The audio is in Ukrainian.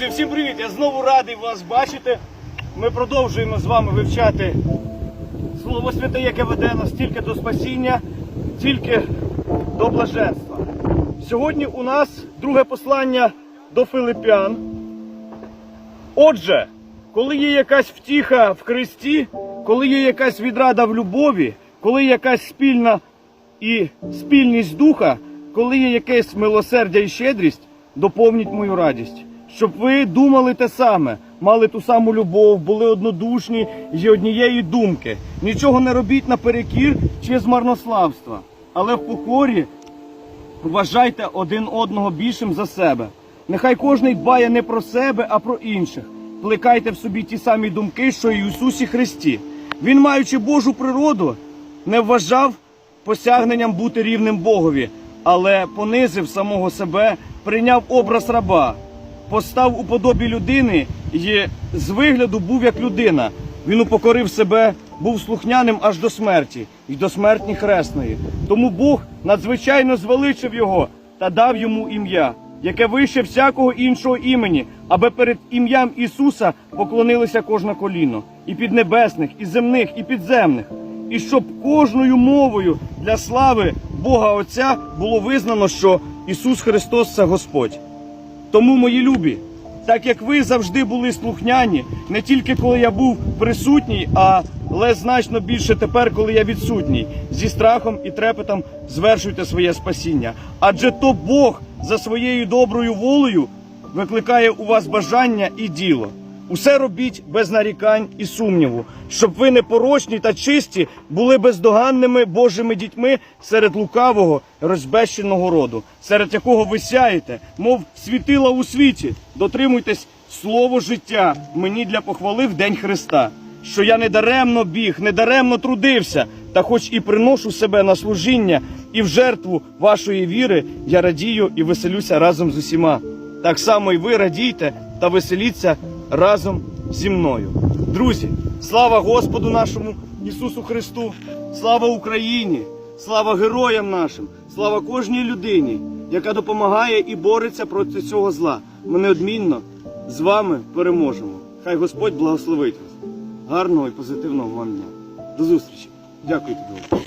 Всім привіт! Я знову радий вас бачити. Ми продовжуємо з вами вивчати Слово Святе, яке веде нас тільки до спасіння, тільки до блаженства. Сьогодні у нас друге послання до Филиппян. Отже, коли є якась втіха в Христі, коли є якась відрада в любові, коли є якась спільна і спільність духа, коли є якесь милосердя і щедрість, доповніть мою радість. Щоб ви думали те саме, мали ту саму любов, були однодушні і однієї думки. Нічого не робіть наперекір чи з марнославства, але в покорі Вважайте один одного більшим за себе. Нехай кожний дбає не про себе, а про інших. Плекайте в собі ті самі думки, що і Ісусі Христі. Він, маючи Божу природу, не вважав посягненням бути рівним Богові, але понизив самого себе, прийняв образ раба, постав у подобі людини і з вигляду був як людина. Він упокорив себе, був слухняним аж до смерті, і до смертні хресної. Тому Бог надзвичайно звеличив його та дав йому ім'я, яке вище всякого іншого імені, аби перед ім'ям Ісуса поклонилося кожне коліно, і піднебесних, і земних, і підземних, і щоб кожною мовою для слави Бога Отця було визнано, що Ісус Христос це Господь. Тому, мої любі, так як ви завжди були слухняні, не тільки коли я був присутній, але значно більше тепер, коли я відсутній, зі страхом і трепетом звершуйте своє спасіння. Адже то Бог за своєю доброю волею викликає у вас бажання і діло. Усе робіть без нарікань і сумніву, щоб ви непорочні та чисті були бездоганними Божими дітьми серед лукавого розбещеного роду, серед якого ви сяєте, мов світила у світі. Дотримуйтесь слово життя мені для похвали в день Христа, що я недаремно біг, недаремно трудився, та хоч і приношу себе на служіння і в жертву вашої віри, я радію і веселюся разом з усіма. Так само і ви радійте та веселіться разом зі мною. Друзі, слава Господу нашому Ісусу Христу, слава Україні, слава героям нашим, слава кожній людині, яка допомагає і бореться проти цього зла. Ми неодмінно з вами переможемо. Хай Господь благословить вас. Гарного і позитивного вам дня. До зустрічі. Дякую тобі.